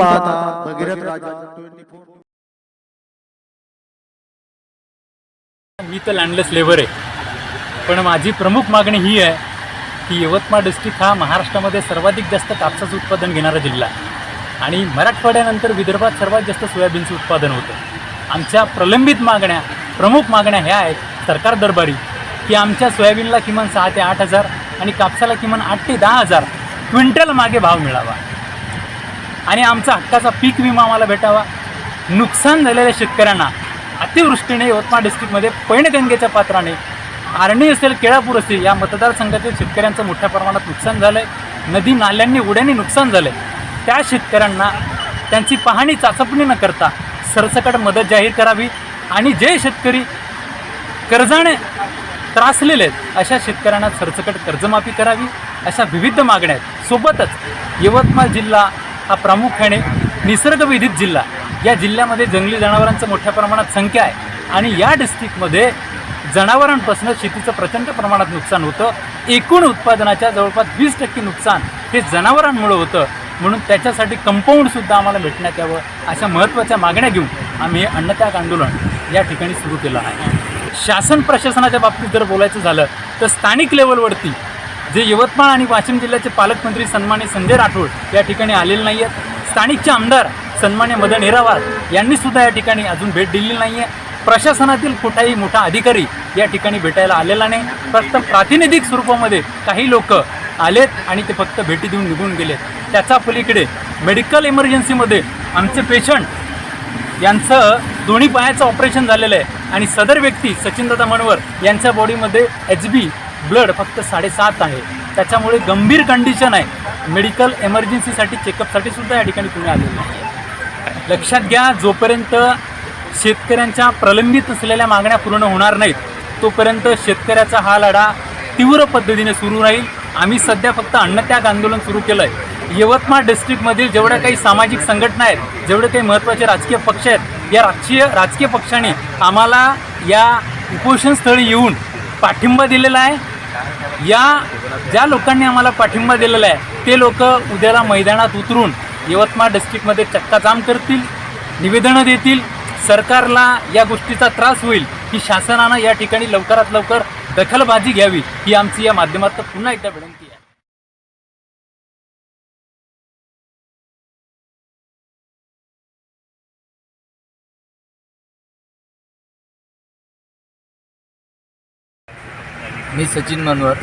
पाहता भगीरथ राजा 24. मी तर लँडलेस लेबर आहे. पण माझी प्रमुख मागणी ही आहे की यवतमाळ डिस्ट्रिक्ट हा महाराष्ट्रामध्ये सर्वाधिक जास्त कापसाचं उत्पादन घेणारा जिल्हा आहे. आणि मराठवाड्यानंतर विदर्भात सर्वात जास्त सोयाबीनचं उत्पादन होतं. आमच्या प्रलंबित मागण्या प्रमुख मागण्या ह्या आहेत सरकार दरबारी की आमच्या सोयाबीनला किमान सहा ते आठ हजार आणि कापसाला किमान आठ ते दहा हजार क्विंटल मागे भाव मिळावा. आणि आमचा हक्काचा पीक विमा आम्हाला भेटावा. नुकसान झालेल्या शेतकऱ्यांना अतिवृष्टीने यवतमाळ डिस्ट्रिक्टमध्ये पैणगंगेच्या पात्राने आर्णी असेल केळापूर असेल या मतदारसंघातील शेतकऱ्यांचं मोठ्या प्रमाणात नुकसान झालं आहे नदी नाल्यांनी उड्याने नुकसान झालं आहे त्या शेतकऱ्यांना त्यांची पाहणी चाचपणी न करता सरसकट मदत जाहीर करावी आणि जे शेतकरी कर्जाने त्रासलेले आहेत अशा शेतकऱ्यांना सरसकट कर्जमाफी करावी अशा विविध मागण्या आहेत. सोबतच यवतमाळ जिल्हा हा प्रामुख्याने निसर्गविधित जिल्हा. या जिल्ह्यामध्ये जंगली जनावरांचं मोठ्या प्रमाणात संख्या आहे आणि या डिस्ट्रिक्टमध्ये जनावरांपासून शेतीचं प्रचंड प्रमाणात नुकसान होतं. एकूण उत्पादनाच्या जवळपास वीस टक्के नुकसान हे जनावरांमुळं होतं. म्हणून त्याच्यासाठी कंपाऊंडसुद्धा आम्हाला भेटण्यात यावं अशा महत्त्वाच्या मागण्या घेऊन आम्ही हे अन्नत्याग आंदोलन या ठिकाणी सुरू केलं आहे. शासन प्रशासनाच्या बाबतीत जर बोलायचं झालं तर स्थानिक लेवलवरती जे यवतमाळ आणि वाशिम जिल्ह्याचे पालकमंत्री सन्मान्य संजय राठोड या ठिकाणी आलेले नाही आहेत स्थानिकचे आमदार सन्मान्य मदन हिरावार यांनी सुद्धा या ठिकाणी अजून भेट दिलेली नाही आहे प्रशासनातील कुठलाही मोठा अधिकारी या ठिकाणी भेटायला आलेला नाही. फक्त प्रातिनिधिक स्वरूपामध्ये काही लोक आलेत आणि ते फक्त भेटी देऊन निघून गेलेत. त्याच्या पलीकडे मेडिकल इमर्जन्सीमध्ये आमचे पेशंट यांचं दोन्ही पायाचं ऑपरेशन झालेलं आहे. आणि सदर व्यक्ती सचिनदादा मनवर यांच्या बॉडीमध्ये एच बी ब्लड फक्त साडेसात आहे. त्याच्यामुळे गंभीर कंडिशन आहे. मेडिकल एमर्जन्सीसाठी चेकअपसाठी सुद्धा या ठिकाणी कुणी आलेलं नाही लक्षात घ्या जोपर्यंत शेतकऱ्यांच्या प्रलंबित असलेल्या मागण्या पूर्ण होणार नाहीत तोपर्यंत शेतकऱ्याचा हा लढा तीव्र पद्धतीने सुरू राहील. आम्ही सध्या फक्त अन्नत्याग आंदोलन सुरू केलं आहे यवतमाळ डिस्ट्रिक्टमधील जेवढ्या काही सामाजिक संघटना आहेत जेवढे काही महत्त्वाचे राजकीय पक्ष आहेत या राजकीय राजकीय पक्षाने आम्हाला या उपोषणस्थळी येऊन पाठिंबा दिलेला आहे. या ज्या लोकांनी आम्हाला पाठिंबा दिलेला आहे ते लोक उद्याला मैदानात उतरून यवतमाळ डिस्ट्रिक्टमध्ये चक्काजाम करतील निवेदनं देतील सरकारला या गोष्टीचा त्रास होईल की शासनानं या ठिकाणी लवकरात लवकर दखलबाजी घ्यावी ही आमची या माध्यमातून पुन्हा एकदा विनंती आहे. मी सचिन मनवर.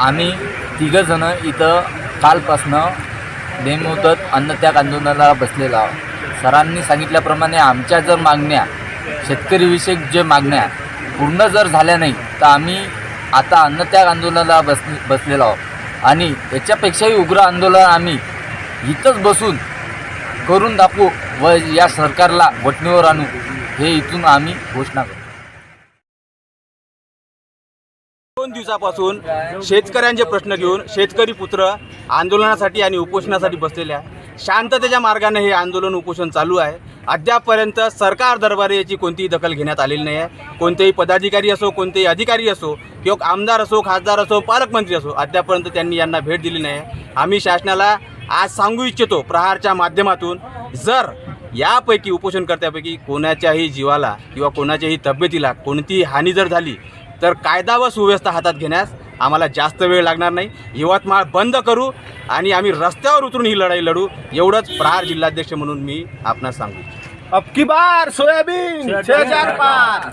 आम्ही तिघंजणं इथं कालपासनं नेमवतत अन्नत्याग आंदोलनाला बसलेलो आहोत. सरांनी सांगितल्याप्रमाणे आमच्या जर मागण्या शेतकरीविषयक जे मागण्या पूर्ण जर झाल्या नाही तर आम्ही आता अन्नत्याग आंदोलनाला बस बसलेलो आहोत. आणि याच्यापेक्षाही उग्र आंदोलन आम्ही इथंच बसून करून दाखवू व या सरकारला वटणीवर आणू हे इथून आम्ही घोषणा करू दोन दिवसापासून शेतकऱ्यांचे प्रश्न घेऊन शेतकरी पुत्र आंदोलनासाठी आणि उपोषणासाठी बसलेले आहे शांततेच्या मार्गाने हे आंदोलन उपोषण चालू आहे. अद्यापपर्यंत सरकार दरबारी याची कोणतीही दखल घेण्यात आलेली नाही आहे. कोणतेही पदाधिकारी असो कोणतेही अधिकारी असो किंवा आमदार असो खासदार असो पालकमंत्री असो अद्यापर्यंत त्यांनी यांना भेट दिली नाही आहे. आम्ही शासनाला आज सांगू इच्छितो प्रहारच्या माध्यमातून जर यापैकी उपोषणकर्त्यापैकी कोणाच्याही जीवाला किंवा कोणाच्याही तब्येतीला कोणतीही हानी जर झाली तर कायदा व सुव्यवस्था हातात घेण्यास आम्हाला जास्त वेळ लागणार नाही. यवतमाळ बंद करू आणि आम्ही रस्त्यावर उतरून ही लढाई लढू एवढंच प्रहार जिल्हाध्यक्ष म्हणून मी आपणास सांगू इच्छितो. अब की बार सोयाबीन छह हजार पार.